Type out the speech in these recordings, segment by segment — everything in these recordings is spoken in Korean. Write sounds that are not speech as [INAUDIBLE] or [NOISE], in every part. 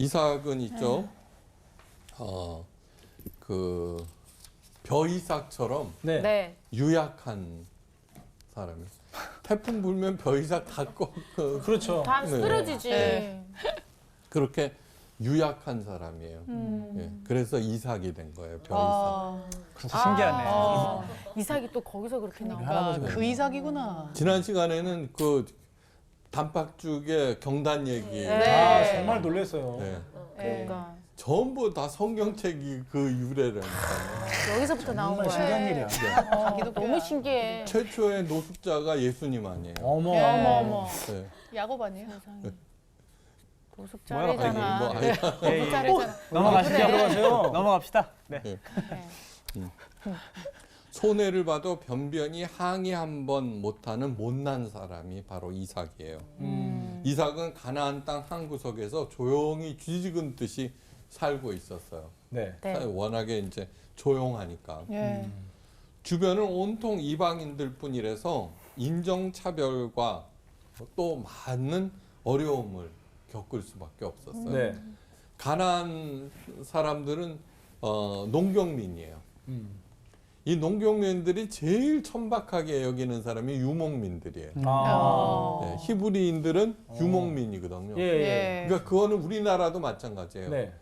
이삭은 있죠. 어, 그 벼이삭처럼 네. 네. 유약한 사람이. 태풍 불면 벼이삭 다 꺾, 그, 그렇죠. 다 네. 쓰러지지. 네. 그렇게 유약한 사람이에요. 음. 예, 그래서 이삭이 된 거예요. 벼이삭. 아, 신기하네. 아, 이삭이 또 거기서 그렇게 나와. 그러니까 할아버지가 그 이삭이구나. 지난 시간에는 그 단팥죽의 경단 얘기. 네. 아 정말 놀랐어요. 네. 그러니까 전부 다 성경책이 그 유래라니까요. 여기서부터 나온 정말 거야. 신기한 일이야. 아, 기독교야. 너무 신기해. 최초의 노숙자가 예수님 아니에요. 어머. 예. 어머 어머. 네. 야곱 아니에요? 뭐야. 아니, 뭐, 아니, 예, 예. 넘어가시죠. 그래. [LAUGHS] 넘어갑시다. 네. 네. 손해를 봐도 변변히 항의 한 번 못하는 못난 사람이 바로 이삭이에요. 음. 이삭은 가나안 땅 한 구석에서 조용히 쥐지근 듯이 살고 있었어요. 네. 네. 워낙에 이제 조용하니까. 예. 주변은 온통 이방인들 뿐이라서 인정차별과 또 많은 어려움을 겪을 수밖에 없었어요. 네. 가나안 사람들은 어, 농경민이에요. 음. 이 농경민들이 제일 천박하게 여기는 사람이 유목민들이에요. 아. 네, 히브리인들은 어. 유목민이거든요. 예. 예. 예. 그러니까 그거는 우리나라도 마찬가지예요. 네.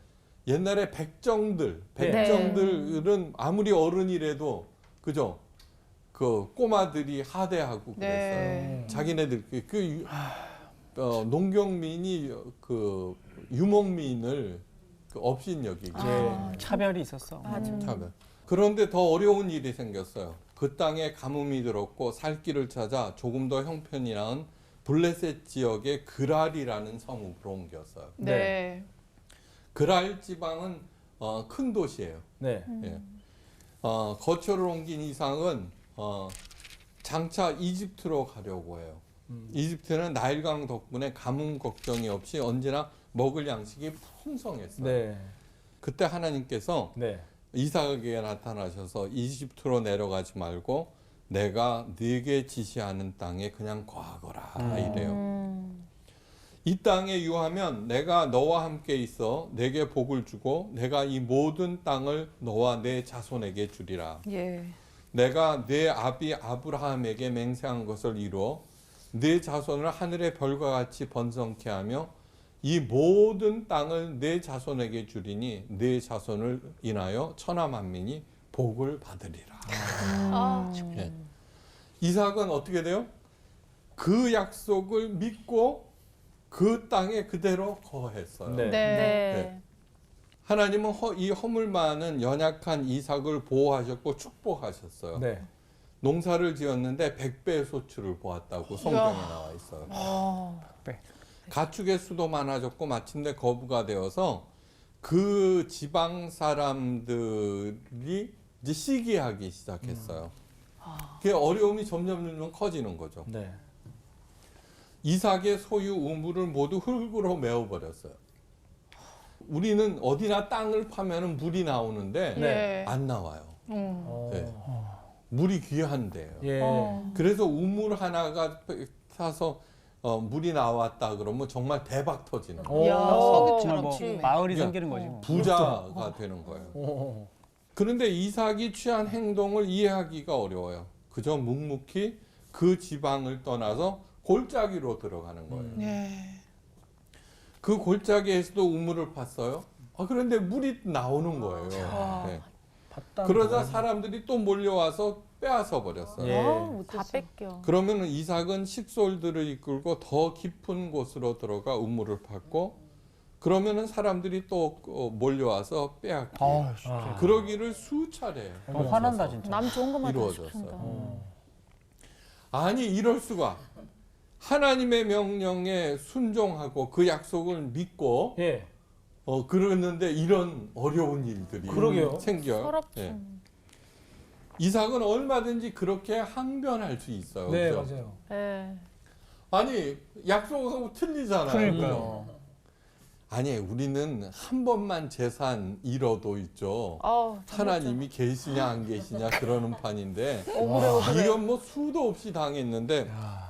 옛날에 백정들, 네. 백정들은 아무리 어른이라도 그죠? 그 꼬마들이 하대하고 그랬어요. 네. 자기네들 그, 그 유- 어, 농경민이 그 유목민을 그 업신여기고 아, 차별이 있었어. 맞아. 차별. 그런데 더 어려운 일이 생겼어요. 그 땅에 가뭄이 들었고 살 길을 찾아 조금 더 형편이 나은 블레셋 지역의 그랄이라는 섬으로 옮겼어요. 네. 그랄 지방은 어, 큰 도시예요. 네. 예. 어, 거처를 옮긴 이상은 어, 장차 이집트로 가려고 해요. 음. 이집트는 나일강 덕분에 가뭄 걱정이 없이 언제나 먹을 양식이 풍성했어요. 네. 그때 하나님께서 네. 이삭에게 나타나셔서 이집트로 내려가지 말고 내가 네게 지시하는 땅에 그냥 거하거라 음. 이래요. 음. 이 땅에 유하면 내가 너와 함께 있어 내게 복을 주고 내가 이 모든 땅을 너와 내 자손에게 주리라. 예. 내가 내 아비 아브라함에게 맹세한 것을 이루어 내 자손을 하늘의 별과 같이 번성케 하며 이 모든 땅을 내 자손에게 주리니 내 자손을 인하여 천하 만민이 복을 받으리라. 아, 예. 이삭은 어떻게 돼요? 그 약속을 믿고 그 땅에 그대로 거했어요. 네. 네. 네. 하나님은 허- 이 허물 많은 연약한 이삭을 보호하셨고 축복하셨어요. 네. 농사를 지었는데 백배의 소출을 보았다고 성경에 나와 있어요. 아, 가축의 수도 많아졌고 마침내 거부가 되어서 그 지방 사람들이 이제 시기하기 시작했어요. 그 어려움이 점점 점점 커지는 거죠. 네. 이삭의 소유 우물을 모두 흙으로 메워버렸어요. 우리는 어디나 땅을 파면 물이 나오는데 네. 안 나와요. 음. 어. 네. 물이 귀한데요. 예. 어. 그래서 우물 하나가 타서 어, 물이 나왔다 그러면 정말 대박 터지는 거예요. 이야, 정말 뭐. 마을이 그러니까 생기는 거지 뭐. 부자가 되는 거예요. 오. 그런데 이삭이 취한 행동을 이해하기가 어려워요. 그저 묵묵히 그 지방을 떠나서 골짜기로 들어가는 거예요. 음. 예. 그 골짜기에서도 우물을 팠어요. 아, 그런데 물이 나오는 거예요. 와. 네. 봤다. 그러자 사람들이 또 몰려와서 빼앗아 버렸어요. 예. 어우, 다 뺏겨. 그러면 이삭은 식솔들을 이끌고 더 깊은 곳으로 들어가 우물을 팠고 그러면은 사람들이 또 어, 몰려와서 빼앗기. 아, 아. 그러기를 수차례 어, 화난다 진짜. 남 좋은 것만 이루어졌어요. 시킨다. 어. 아니 이럴 수가. 하나님의 명령에 순종하고 그 약속을 믿고 예. 어 그러는데 이런 어려운 일들이 그러게요. 생겨요. 서럽죠. 예. 이삭은 얼마든지 그렇게 항변할 수 있어요. 네, 그죠? 맞아요. 네. 아니 약속하고 틀리잖아요. 그러니까요. 아니 우리는 한 번만 재산 잃어도 있죠. 어우, 하나님이 계시냐 안 계시냐 그러는 판인데. 이건 뭐 수도 없이 당했는데 야.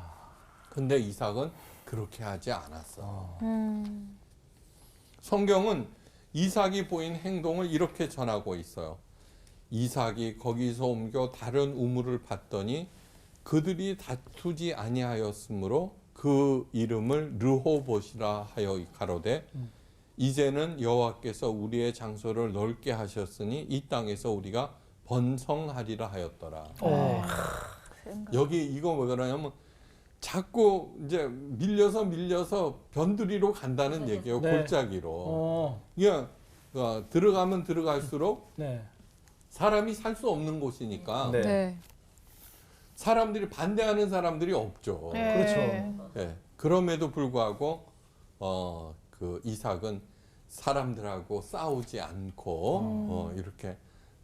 근데 이삭은 그렇게 하지 않았어. 어. 음. 성경은 이삭이 보인 행동을 이렇게 전하고 있어요. 이삭이 거기서 옮겨 다른 우물을 봤더니 그들이 다투지 아니하였으므로 그 이름을 르호봇이라 하여 가로되 이제는 여호와께서 우리의 장소를 넓게 하셨으니 이 땅에서 우리가 번성하리라 하였더라. 어. 여기 이거 왜 그러냐면 자꾸 이제 밀려서 밀려서 변두리로 간다는 얘기예요. 네. 골짜기로. 어. 어, 들어가면 들어갈수록 네. 사람이 살 수 없는 곳이니까 네. 네. 사람들이 반대하는 사람들이 없죠. 네. 그렇죠. 예. 그럼에도 불구하고 어, 그 이삭은 사람들하고 싸우지 않고 어, 이렇게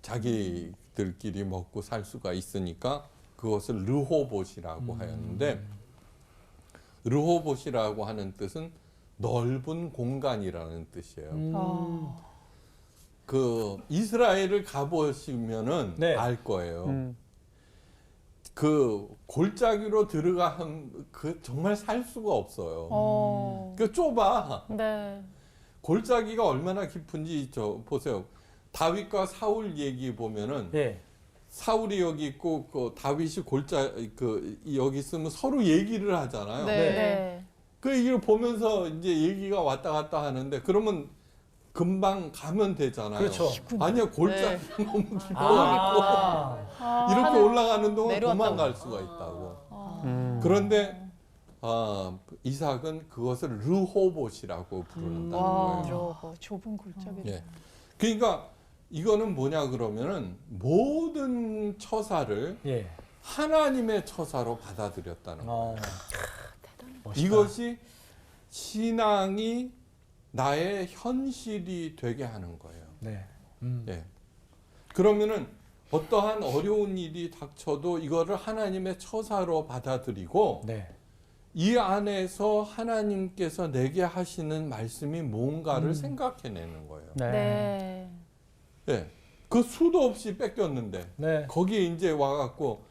자기들끼리 먹고 살 수가 있으니까 그것을 르호봇이라고 하였는데 르호봇이라고 하는 뜻은 넓은 공간이라는 뜻이에요. 음. 아. 그 이스라엘을 가보시면은 네. 알 거예요. 음. 그 골짜기로 들어가면 그 정말 살 수가 없어요. 어. 그 좁아. 네. 골짜기가 얼마나 깊은지 저 보세요. 다윗과 사울 얘기 보면은 예. 사울이 여기 있고 그 다윗이 골짜 그 여기 있으면 서로 얘기를 하잖아요. 네. 네. 그 얘기를 보면서 이제 얘기가 왔다 갔다 하는데 그러면 금방 가면 되잖아요. 그렇죠. 아니야 골짜기 [LAUGHS] 너무 깊어 아. 아, 이렇게 올라가는 동안. 도망갈 수가 있다고. 아. 음. 그런데 아, 이삭은 그것을 르호봇이라고 부른다는 와, 거예요. 저거 좁은 골짜기. 예. 그러니까 이거는 뭐냐 그러면은 모든 처사를 예. 하나님의 처사로 받아들였다는 거예요. 어. 멋있다. 이것이 신앙이 나의 현실이 되게 하는 거예요. 네. 음. 예. 그러면은 어떠한 어려운 일이 닥쳐도 이거를 하나님의 처사로 받아들이고 네. 이 안에서 하나님께서 내게 하시는 말씀이 뭔가를 음. 생각해내는 거예요. 네. 네. 예. 그 수도 없이 뺏겼는데 네. 거기에 이제 와갖고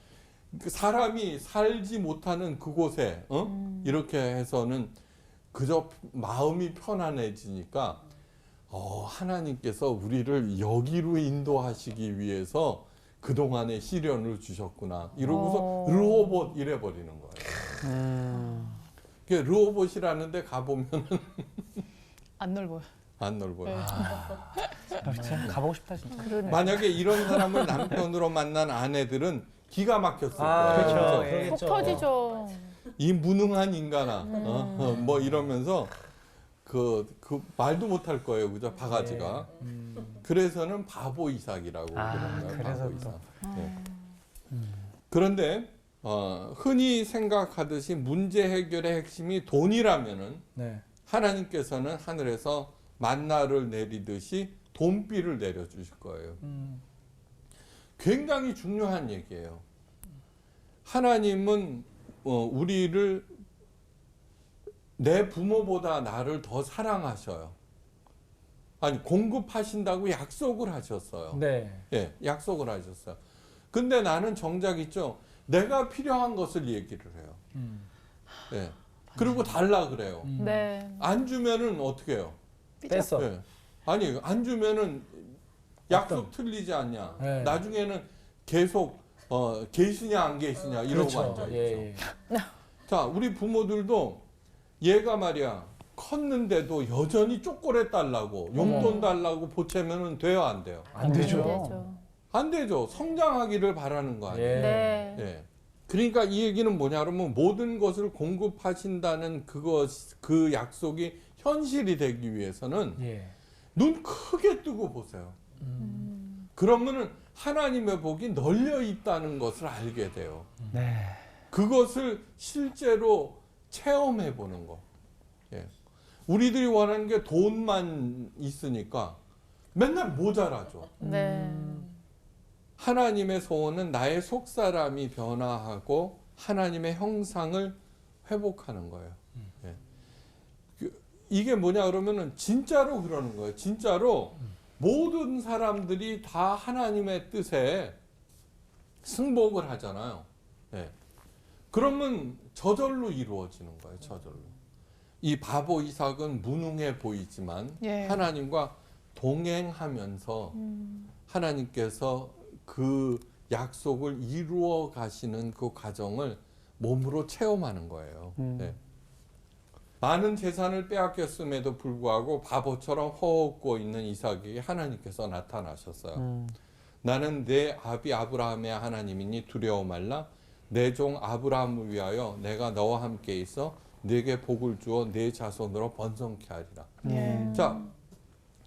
그 사람이 살지 못하는 그곳에 어? 음. 이렇게 해서는 그저 마음이 편안해지니까 어, 하나님께서 우리를 여기로 인도하시기 위해서 그동안의 시련을 주셨구나. 이러고서 어. 르호봇 이래 버리는 거예요. 음. 그 르호봇이라는 데 가보면 [LAUGHS] 안 넓어요. 안 넓어요. 네. 아, 진짜 가보고 싶다 진짜. 그러네. 만약에 이런 사람을 남편으로 만난 아내들은 기가 막혔을 아, 거예요. 그렇죠. 예. 속 터지죠. 이 무능한 인간아, 음. 어? 뭐 이러면서 그, 그 말도 못할 거예요, 그죠? 바가지가. 음. 그래서는 바보 이삭이라고 아. 그래서 바보 또. 이삭. 예. 그런데 어, 흔히 생각하듯이 문제 해결의 핵심이 돈이라면은 네. 하나님께서는 하늘에서 만나를 내리듯이 돈비를 내려주실 거예요. 음. 굉장히 중요한 얘기예요. 하나님은 어, 우리를 내 부모보다 나를 더 사랑하셔요. 아니 공급하신다고 약속을 하셨어요. 네. 예, 약속을 하셨어요. 근데 나는 정작 있죠. 내가 필요한 것을 얘기를 해요. 음. 예. 그리고 달라 그래요. 음. 네. 안 주면은 어떻게 해요? 뺐어. 예. 아니 안 주면은 약속 어떤? 틀리지 않냐. 네. 나중에는 계속 어, 계시냐 안 계시냐 이러고 그렇죠. 앉아 있죠. 예, 예. [LAUGHS] 자, 우리 부모들도 얘가 말이야 컸는데도 여전히 쪼꼬레 달라고 용돈 달라고 보채면은 돼요 안 돼요? 안안 되죠. 되죠. 안 되죠. 성장하기를 바라는 거 아니에요? 예. 네. 예. 그러니까 이 얘기는 뭐냐 그러면 모든 것을 공급하신다는 그것 그 약속이 현실이 되기 위해서는 예. 눈 크게 뜨고 보세요. 음. 그러면은 하나님의 복이 널려 있다는 것을 알게 돼요. 네. 그것을 실제로 체험해 보는 거. 예. 우리들이 원하는 게 돈만 있으니까 맨날 모자라죠. 네. 하나님의 소원은 나의 속 사람이 변화하고 하나님의 형상을 회복하는 거예요. 예. 그, 이게 뭐냐 그러면은 진짜로 그러는 거예요. 진짜로 모든 사람들이 다 하나님의 뜻에 승복을 하잖아요. 예. 그러면 저절로 이루어지는 거예요. 저절로. 이 바보 이삭은 무능해 보이지만 예. 하나님과 동행하면서 음. 하나님께서 그 약속을 이루어 가시는 그 과정을 몸으로 체험하는 거예요. 음. 네. 많은 재산을 빼앗겼음에도 불구하고 바보처럼 허없고 있는 이삭에게 하나님께서 나타나셨어요. 음. 나는 내 아비 아브라함의 하나님이니 두려워 말라. 내 종 아브라함을 위하여 내가 너와 함께 있어 네게 복을 주어 네 자손으로 번성케 하리라. 예. 자,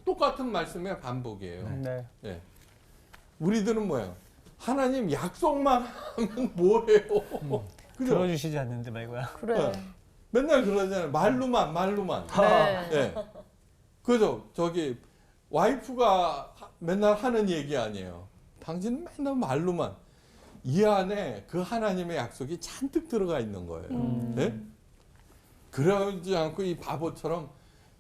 똑같은 말씀의 반복이에요. 네. 예. 우리들은 뭐예요? 하나님 약속만 하면 뭐해요? [LAUGHS] 그죠? 들어주시지 않는데 말고요. 그래. 맨날 그러잖아요. 말로만, 말로만. 네. 예. 그죠? 저기 와이프가 하- 맨날 하는 얘기 아니에요. 당신은 맨날 말로만. 이 안에 그 하나님의 약속이 잔뜩 들어가 있는 거예요. 음. 예? 그러지 않고 이 바보처럼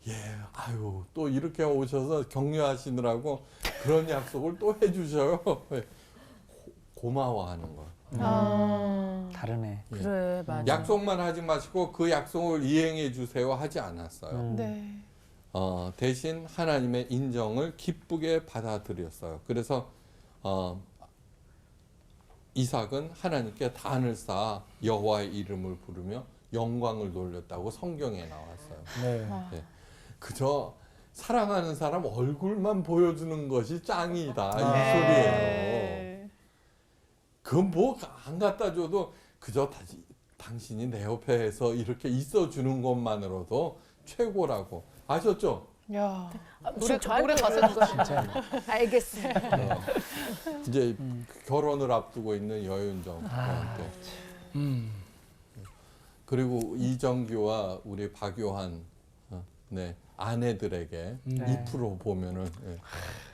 예, 아유, 또 이렇게 오셔서 격려하시느라고 그런 약속을 또 해주셔요. [LAUGHS] 예. 고- 고마워하는 거. 아. 다르네. 예. 그래 맞아. 약속만 하지 마시고 그 약속을 이행해 주세요 하지 않았어요. 음. 네. 어, 대신 하나님의 인정을 기쁘게 받아들였어요. 그래서 어, 이삭은 하나님께 단을 쌓아 여호와의 이름을 부르며 영광을 돌렸다고 성경에 나왔어요. 네. 아. 예. 그저 사랑하는 사람 얼굴만 보여주는 것이 짱이다 이 아. 소리예요. 네. 그건 뭐안 갖다 줘도 그저 다시 당신이 내 옆에서 이렇게 있어 주는 것만으로도 최고라고 아셨죠? 야. 아, 노래 저 노래 가사 진짜. [LAUGHS] 알겠습니다. 어. 이제 음. 결혼을 앞두고 있는 여윤정 아. 네. 음. 그리고 이정규와 우리 박요한 어, 네 아내들에게 음. 네. 이 프로 보면은 예,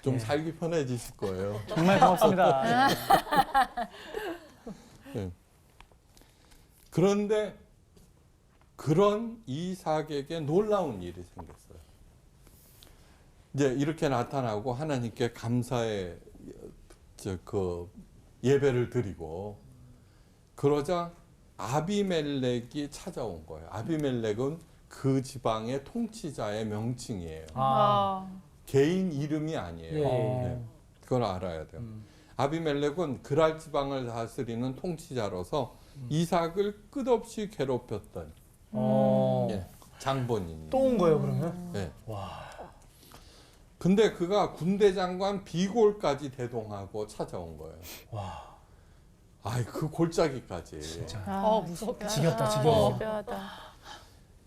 좀 네. 살기 편해지실 거예요. 정말 고맙습니다. [LAUGHS] 그런데 그런 이삭에게 놀라운 일이 생겼어요. 이제 이렇게 나타나고 하나님께 감사의 저그 예배를 드리고 그러자 아비멜렉이 찾아온 거예요. 아비멜렉은 그 지방의 통치자의 명칭이에요. 아. 아. 개인 이름이 아니에요. 예. 네. 그걸 알아야 돼요. 음. 아비멜렉은 그랄 지방을 다스리는 통치자로서 이삭을 끝없이 괴롭혔던 어. 예, 장본인. 또 온 거예요 그러면? 예. 와. 근데 그가 군대 장관 비골까지 대동하고 찾아온 거예요. 와. 아이 그 골짜기까지. 진짜. 아, 무섭다. 지겹다, 아. 지겨워. 집요하다.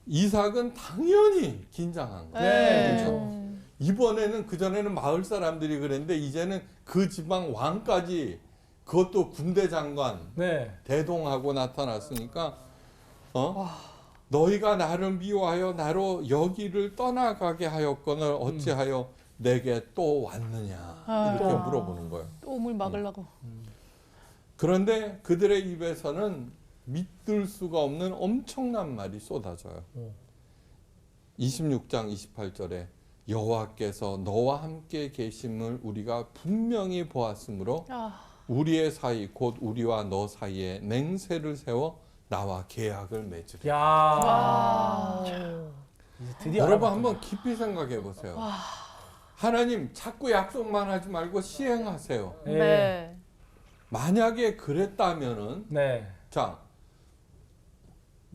이삭은 당연히 긴장한 거예요. 네. 그렇죠? 음. 이번에는 그 전에는 마을 사람들이 그랬는데 이제는 그 지방 왕까지 그것도 군대 장관 네. 대동하고 나타났으니까 어 너희가 나를 미워하여 나로 여기를 떠나가게 하였거늘 어찌하여 내게 또 왔느냐 아. 이렇게 물어보는 거예요. 또 우물 막으려고. 그런데 그들의 입에서는 믿을 수가 없는 엄청난 말이 쏟아져요. 오. 26장 28절에 여호와께서 너와 함께 계심을 우리가 분명히 보았으므로 아. 우리의 사이 곧 우리와 너 사이에 맹세를 세워 나와 계약을 맺으리. 야. 여러분. 한번 깊이 생각해 보세요. 하나님 자꾸 약속만 하지 말고 시행하세요. 예. 네. 만약에 그랬다면은 네. 자.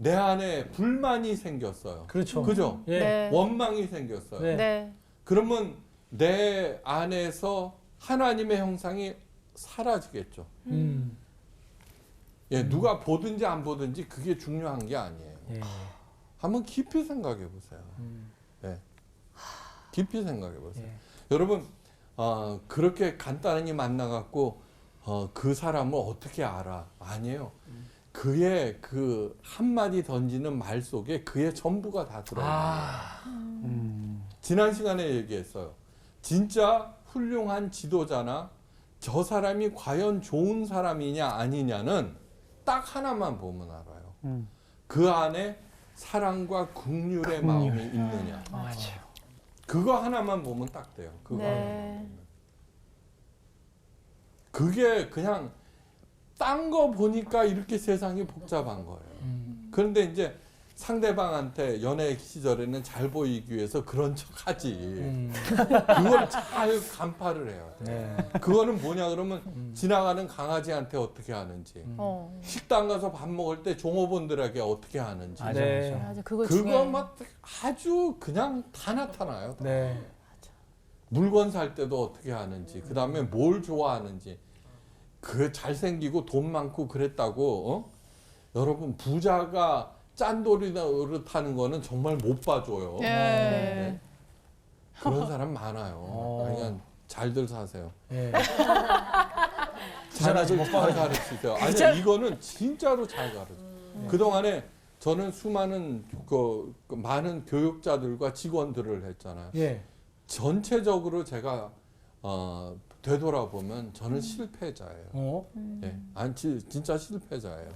내 안에 불만이 생겼어요. 그렇죠. 그죠? 예. 네. 원망이 생겼어요. 네. 네. 그러면 내 안에서 하나님의 형상이 사라지겠죠. 음. 예, 누가 보든지 안 보든지 그게 중요한 게 아니에요. 예. 한번 깊이 생각해 보세요. 음. 깊이 생각해 보세요. 예. 여러분, 어, 그렇게 간단히 만나갖고 어, 그 사람을 어떻게 알아? 아니에요. 그의 그 한마디 던지는 말 속에 그의 전부가 다 들어있는. 아. 음. 지난 시간에 얘기했어요. 진짜 훌륭한 지도자나 저 사람이 과연 좋은 사람이냐 아니냐는 딱 하나만 보면 알아요. 음. 그 안에 사랑과 국률의 국률. 마음이 있느냐. 맞아요. 그거 하나만 보면 딱 돼요. 그거 네. 하나만 보면. 그게 그냥 딴 거 보니까 이렇게 세상이 복잡한 거예요. 음. 그런데 이제 상대방한테 연애 시절에는 잘 보이기 위해서 그런 척 하지. 음. 그걸 잘 간파를 해요. 네. 그거는 뭐냐 그러면 음. 지나가는 강아지한테 어떻게 하는지, 음. 어. 식당 가서 밥 먹을 때 종업원들에게 어떻게 하는지, 네. 맞아. 그거 그거. 막 아주 그냥 다 나타나요. 네. 물건 살 때도 어떻게 하는지, 그 다음에 뭘 좋아하는지, 그 잘생기고 돈 많고 그랬다고, 어? 여러분, 부자가 짠돌이 노릇하는 거는 정말 못 봐줘요. 예. 네. 그런 [LAUGHS] 사람 많아요. 어. 그냥 잘들 사세요. 예. [LAUGHS] 잘들 못잘 봐요. 가르치세요. 아니, 이거는 진짜로 잘 가르쳐. 음. 그 동안에 저는 수많은 그, 그 많은 교육자들과 직원들을 했잖아요. 예. 전체적으로 제가 어, 되돌아보면 저는 실패자예요. 어? 예, 아니 지- 진짜 실패자예요.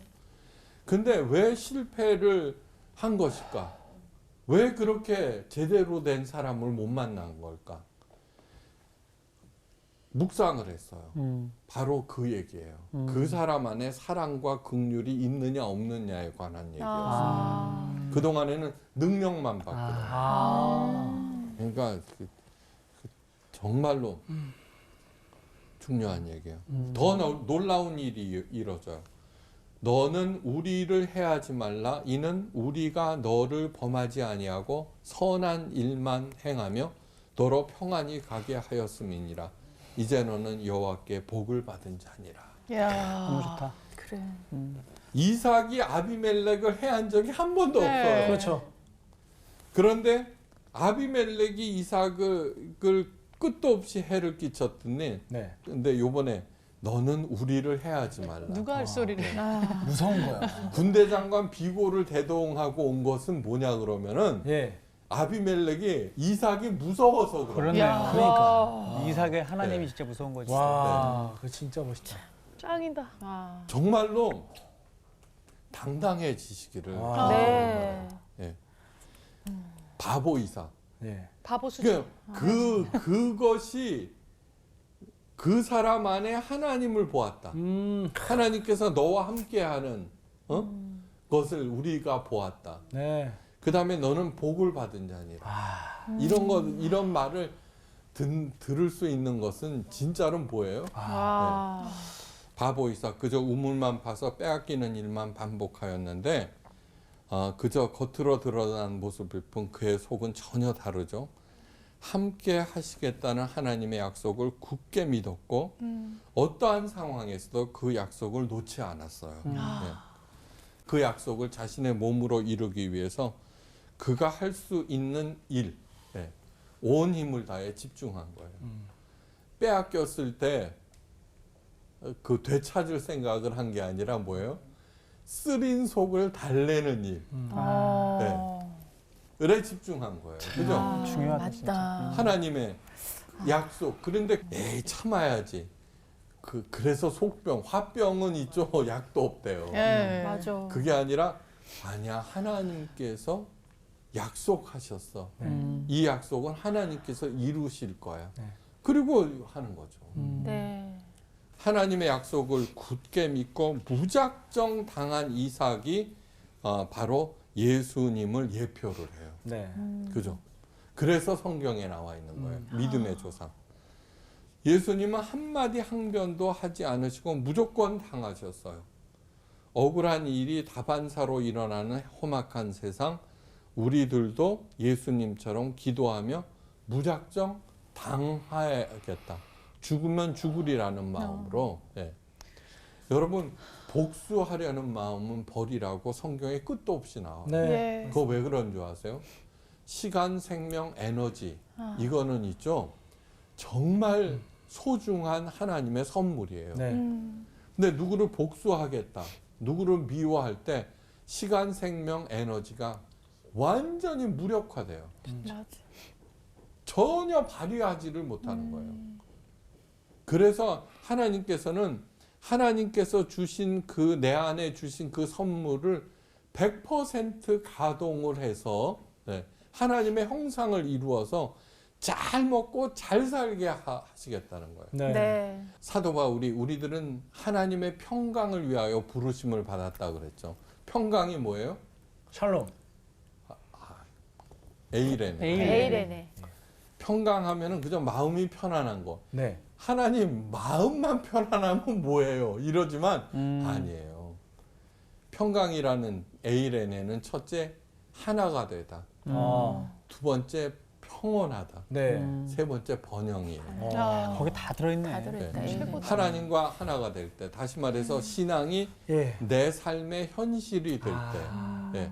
근데 왜 실패를 한 것일까? 왜 그렇게 제대로 된 사람을 못 만난 걸까? 묵상을 했어요. 음. 바로 그 얘기예요. 음. 그 사람 안에 사랑과 긍휼이 있느냐 없느냐에 관한 얘기였어요. 아. 그 동안에는 능력만 봤거든요. 아. 그러니까 그- 그 정말로 중요한 얘기예요. 음. 더 노- 놀라운 일이 이뤄져요. 너는 우리를 해하지 말라. 이는 우리가 너를 범하지 아니하고 선한 일만 행하며 너로 평안히 가게 하였음이니라. 이제 너는 여호와께 복을 받은 자니라. 야. 너무 좋다. 그래. 음. 이삭이 아비멜렉을 해한 적이 한 번도 네. 없어요. 그렇죠. 그런데 아비멜렉이 이삭을 끝도 없이 해를 끼쳤더니 네. 근데 요번에 너는 우리를 해하지 말라. 누가 할 소리를. 아. 무서운 거야. 군대 장관 비고를 대동하고 온 것은 뭐냐 그러면은 예. 아비멜렉이 이삭이 무서워서 그런 그렇네요. 야. 그러니까. 이삭의 하나님이 네. 진짜 무서운 거지. 와, 그 진짜 멋있다. 짱이다. 아. 정말로 당당해지시기를 와. 네. 바보 이삭. 예. 바보 수준. 그, 그 그것이 그 사람 안에 하나님을 보았다. 음. 하나님께서 너와 함께하는 어? 것을 우리가 보았다. 네. 그 다음에 너는 복을 받은 자니라. 아. 이런 것 이런 말을 든, 들을 수 있는 것은 진짜로 뭐예요? 와. 바보 이삭 그저 우물만 파서 빼앗기는 일만 반복하였는데 어, 그저 겉으로 드러난 모습일 뿐 그의 속은 전혀 다르죠. 함께 하시겠다는 하나님의 약속을 굳게 믿었고 음. 어떠한 상황에서도 그 약속을 놓지 않았어요. 음. 네. 그 약속을 자신의 몸으로 이루기 위해서 그가 할 수 있는 일, 네. 온 힘을 다해 집중한 거예요. 음. 빼앗겼을 때 그 되찾을 생각을 한 게 아니라 뭐예요? 쓰린 속을 달래는 일. 음. 어. 을에 집중한 거예요. 그죠? 아, 중요하다, 진짜. 맞다. 하나님의 약속. 그런데 에이 참아야지. 그 그래서 속병, 화병은 있죠. [LAUGHS] 약도 없대요. 예. 맞아. 그게 아니라 아니야 하나님께서 약속하셨어. 음. 이 약속은 하나님께서 이루실 거야. 네. 그리고 하는 거죠. 음. 네. 하나님의 약속을 굳게 믿고 무작정 당한 이삭이 어, 바로 예수님을 예표를 해요. 네. 음. 그죠? 그래서 성경에 나와 있는 거예요. 믿음의 조상. 예수님은 한마디 항변도 하지 않으시고 무조건 당하셨어요. 억울한 일이 다반사로 일어나는 험악한 세상, 우리들도 예수님처럼 기도하며 무작정 당하야겠다. 죽으면 죽으리라는 마음으로. 예. 여러분 복수하려는 마음은 버리라고 성경에 끝도 없이 나와요. 네. 예. 그거 왜 그런 줄 아세요? 시간, 생명, 에너지 아. 이거는 있죠. 정말 소중한 하나님의 선물이에요. 네. 음. 근데 누구를 복수하겠다, 누구를 미워할 때 시간, 생명, 에너지가 완전히 무력화돼요. 맞아. 전혀 발휘하지를 못하는 거예요. 음. 그래서 하나님께서는 하나님께서 주신 그 내 안에 주신 그 선물을 100% 가동을 해서 네, 하나님의 형상을 이루어서 잘 먹고 잘 살게 하, 하시겠다는 거예요. 네. 네. 사도 바울이 우리들은 하나님의 평강을 위하여 부르심을 받았다 그랬죠. 평강이 뭐예요? 샬롬. 에이레네. 에이레네. 에이레네. 평강하면은 그저 마음이 편안한 거. 네. 하나님 마음만 편안하면 뭐예요? 이러지만 음. 아니에요. 평강이라는 에이레네는 첫째 하나가 되다. 어. 두 번째 평온하다. 네. 음. 세 번째 번영이에요. 어. 아, 거기 다 들어있네. 다 들어있다. 네. 에이레네. 하나님과 하나가 될 때, 다시 말해서 신앙이 예. 내 삶의 현실이 될 때, 아. 네.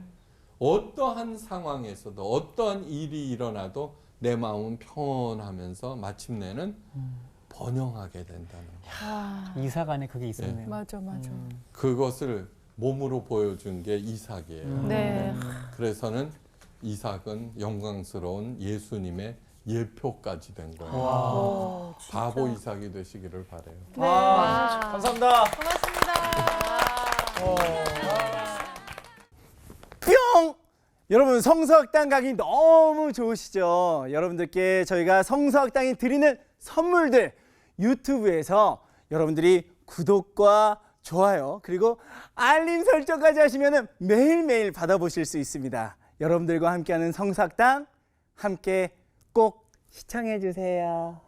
어떠한 상황에서도 어떠한 일이 일어나도 내 마음은 평온하면서 마침내는 번영하게 된다는 거. 아, 이사간에 그게 있었네요. 맞아, 맞아. 음. 그것을 몸으로 보여준 게 이삭이에요. 음. 네. 그래서는 이삭은 영광스러운 예수님의 예표까지 된 거예요. 와. 오. 바보 이삭이 되시기를 바래요. 네. 아, 감사합니다. 고맙습니다. 어. 뿅! 여러분 성서학당 가기 너무 좋으시죠? 여러분들께 저희가 성서학당이 드리는 선물들 유튜브에서 여러분들이 구독과 좋아요 그리고 알림 설정까지 하시면 매일매일 받아보실 수 있습니다. 여러분들과 함께하는 성서학당 함께 꼭 시청해 주세요.